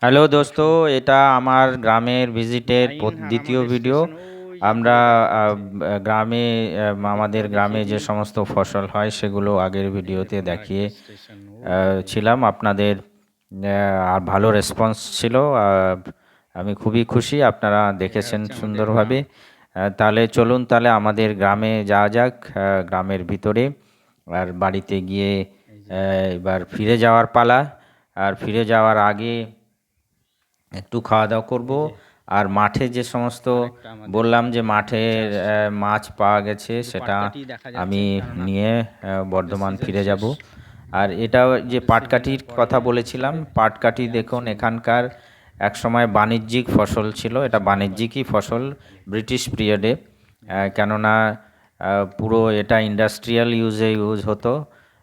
Hello দোস্ত এটা আমার গ্রামের ভিজিটের পো- দ্বিতীয় ভিডিও আমরা গ্রামে আমাদের গ্রামে যে সমস্ত ফসল হয় সেগুলো আগের ভিডিওতে দেখিয়ে ছিলাম। আপনাদের আর ভালো রেসপন্স ছিল আমি খুবই খুশি। আপনারা দেখেছেন সুন্দরভাবে। আহ, তাহলে চলুন তাহলে আমাদের গ্রামে যাওয়া যাক গ্রামের ভিতরে। আর বাড়িতে গিয়ে এবার ফিরে যাওয়ার পালা। আর ফিরে যাওয়ার আগে একটু খাওয়া দাওয়া করব আর মাঠে যে সমস্ত বললাম যে মাঠের মাছ পাওয়া গেছে সেটা আমি নিয়ে বর্ধমান ফিরে যাব। আর এটা যে পাটকাঠির কথা বলেছিলাম পাটকাঠি দেখুন এখানকার এক সময় বাণিজ্যিক ফসল ছিল এটা বাণিজ্যিকই ফসল ব্রিটিশ পিরিয়ডে। কেননা পুরো এটা ইন্ডাস্ট্রিয়াল ইউজে ইউজ হতো।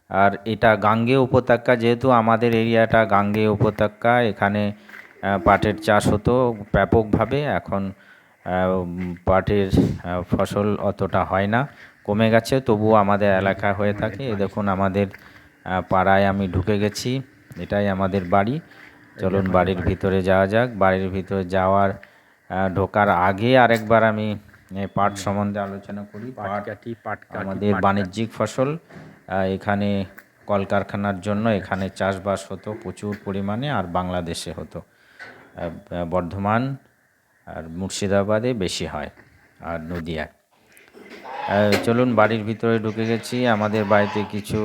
আর এটা গাঙ্গে উপত্যকা যেহেতু আমাদের এরিয়াটা গাঙ্গে উপত্যকা এখানে পাটের চাষ হতো ব্যাপকভাবে এখন পাটের ফসল অতটা হয় না কমে গেছে। তবুও আমাদের এলাকা হয়ে থাকে। দেখুন আমাদের পাড়ায় আমি ঢুকে গেছি। এটাই আমাদের বাড়ি। চলুন বাড়ির ভিতরে যাওয়া যাক। বাড়ির ভিতরে যাওয়ার ঢোকার আগে আরেকবার আমি পাট সম্বন্ধে আলোচনা করি। পাট পাটকাঠি পাটকাঠি আমাদের বাণিজ্যিক ফসল। এখানে কলকারখানার জন্য এখানে চাষবাস হতো প্রচুর পরিমাণে আর বাংলাদেশে হতো। বর্ধমান আর মুর্শিদাবাদে বেশি হয় আর নদিয়ায় চলুন বাড়ির ভিতরে ঢুকে গেছি। আমাদের বাড়িতে কিছু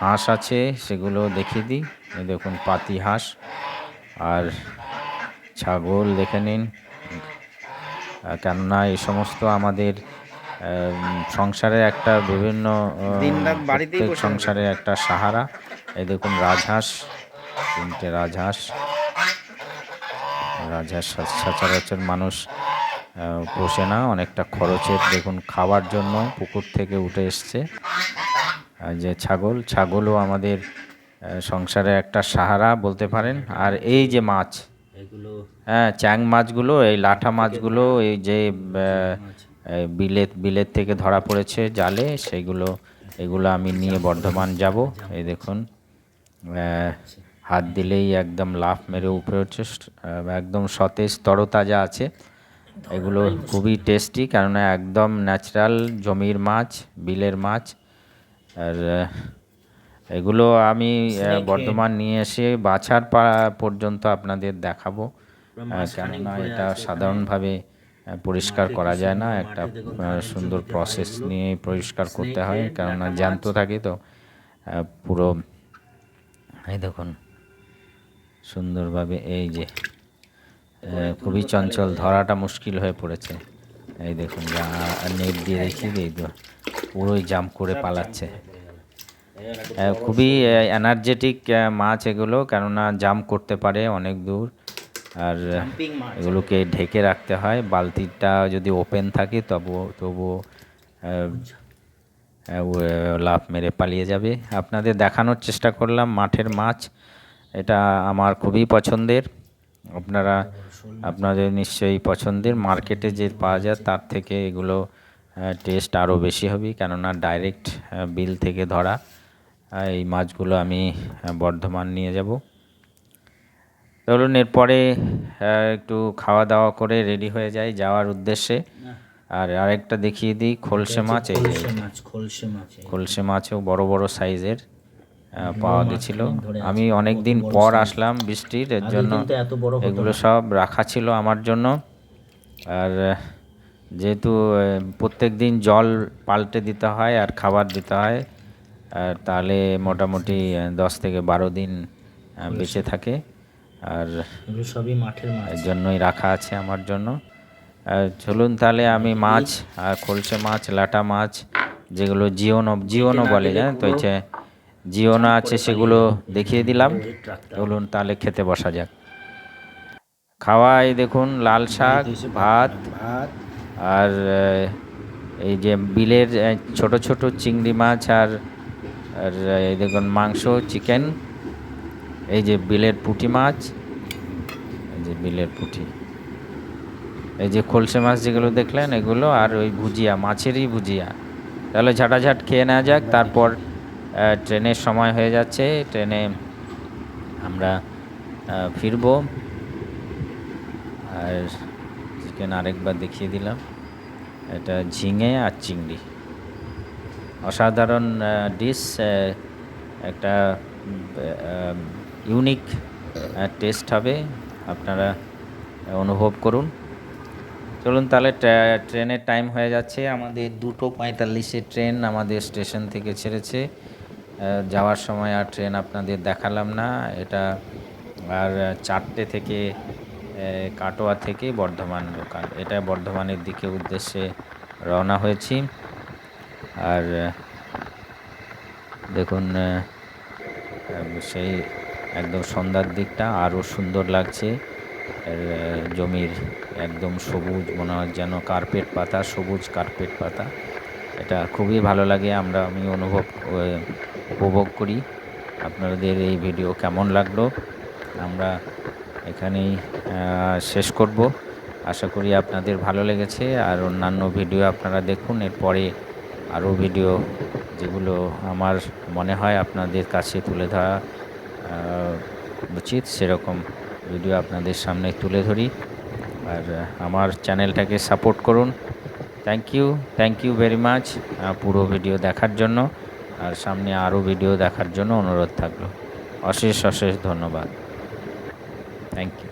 হাঁস আছে সেগুলো দেখিয়ে দিই। দেখুন পাতি হাঁস আর ছাগল দেখে নিন। কেননা এই সমস্ত আমাদের সংসারে একটা বিভিন্ন সংসারের একটা সাহারা। এই দেখুন রাজহাঁস তিনটে রাজহাঁস। সচ- সচরাচর মানুষ পোষে না অনেকটা খরচের। দেখুন খাওয়ার জন্য পুকুর থেকে উঠে এসছে যে ছাগল। ছাগলও আমাদের সংসারে একটা সাহারা বলতে পারেন। আর এই যে মাছ হ্যাঁ চ্যাং মাছগুলো এই লাঠা মাছগুলো এই যে বিলেত বিলেত থেকে ধরা পড়েছে জালে সেগুলো এগুলো আমি নিয়ে বর্ধমান যাব। এই দেখুন হাত দিলেই একদম লাফ মেরে উপরে উঠছে একদম সতেজ তরতাজা আছে। এগুলো খুবই টেস্টি কেননা একদম ন্যাচারাল জমির মাছ বিলের মাছ। আর এগুলো আমি বর্ধমান নিয়ে এসে বাছার পা- পর্যন্ত আপনাদের দেখাবো। কেননা এটা সাধারণভাবে পরিষ্কার করা যায় না একটা সুন্দর প্রসেস নিয়ে পরিষ্কার করতে হয় কেননা জ্যান্ত থাকে তো। পুরো এই দেখুন সুন্দরভাবে এই যে খুবই চঞ্চল ধরাটা মুশকিল হয়ে পড়েছে। এই দেখুন নেট দিয়ে দেখিয়ে দিই পুরোই জাম্প করে পালাচ্ছে। খুবই এনার্জেটিক মাছ এগুলো কেননা জাম্প করতে পারে অনেক দূর। আর এগুলোকে ঢেকে রাখতে হয় বালতিটা যদি ওপেন থাকে তবুও তবুও লাফ মেরে পালিয়ে যাবে। আপনাদের দেখানোর চেষ্টা করলাম মাঠের মাছ। এটা আমার খুবই পছন্দের। আপনারা আপনাদের নিশ্চয়ই পছন্দের। মার্কেটে যে পাওয়া যায় তার থেকে এগুলো টেস্ট আরও বেশি হবে। কেননা ডাইরেক্ট বিল থেকে ধরা এই মাছগুলো আমি বর্ধমান নিয়ে যাব। ধরুন এরপরে একটু খাওয়া দাওয়া করে রেডি হয়ে যায় যাওয়ার উদ্দেশ্যে। আর আরেকটা দেখিয়ে দিই খোলসে মাছ এই খোলসে মাছ খোলসে মাছও বড় বড় সাইজের পাওয়া গেছিল। আমি অনেক দিন পর আসলাম বৃষ্টির এর জন্য এগুলো সব রাখা ছিল আমার জন্য। আর যেহেতু প্রত্যেক দিন জল পাল্টে দিতে হয় আর খাবার দিতে হয় আর তাহলে মোটামুটি দশ থেকে বারো দিন বেঁচে থাকে। আর সবই মাঠের জন্যই রাখা আছে আমার জন্য। চলুন তাহলে আমি মাছ আর খোলসে মাছ লাটা মাছ যেগুলো জিওনো জিওনো বলে জানেন তো হচ্ছে জিওনো আছে সেগুলো দেখিয়ে দিলাম। চলুন তাহলে খেতে বসা যাক। খাওয়াই দেখুন লাল শাক, ভাত আর এই যে বিলের ছোট ছোট চিংড়ি মাছ আর আর, এই দেখুন মাংস, চিকেন। এই যে বিলের পুঁটি মাছ। এই যে বিলের পুঁটি। এই যে খোলসে মাছ যেগুলো দেখলেন এগুলো আর ওই ভুজিয়া, মাছেরই ভুজিয়া। তাহলে ঝাটাঝাট খেয়ে নেওয়া যাক, তারপর ট্রেনের সময় হয়ে যাচ্ছে। ট্রেনে আমরা ফিরবো। আর চিকেন আরেকবার দেখিয়ে দিলাম। এটা ঝিঙে আর চিংড়ি। অসাধারণ ডিশ একটা ইউনিক টেস্ট হবে। আপনারা অনুভব করুন। চলুন তাহলে ট্রে- ট্রেনের টাইম হয়ে যাচ্ছে। আমাদের দুটো পঁয়তাল্লিশে ট্রেন আমাদের স্টেশন থেকে ছেড়েছে। যাওয়ার সময় আর ট্রেন আপনাদের দেখালাম না। এটা আর চারটে থেকে কাটোয়া থেকে বর্ধমান লোকাল এটা বর্ধমানের দিকে উদ্দেশ্যে রওনা হয়েছি। আর দেখুন সেই একদম সন্ধ্যার দিকটা আরও সুন্দর লাগছে। জমির একদম সবুজ, মনে হয় যেন কার্পেট পাতা, সবুজ কার্পেট পাতা। এটা খুবই ভালো লাগে, আমরা আমি অনুভব উপভোগ করি। আপনাদের এই ভিডিও কেমন লাগল? আমরা এখানেই শেষ করব। আশা করি আপনাদের ভালো লেগেছে। আর অন্যান্য ভিডিও আপনারা দেখুন, এরপরে আরও ভিডিও যেগুলো আমার মনে হয় আপনাদের কাছে তুলে ধরা উচিত, সেরকম ভিডিও আপনাদের সামনে তুলে ধরি। আর আমার চ্যানেলটাকে সাপোর্ট করুন। Thank you thank you very much পুরো ভিডিও দেখার জন্য। আর সামনে আরও ভিডিও দেখার জন্য অনুরোধ থাকল। অশেষ অশেষ ধন্যবাদ। Thank you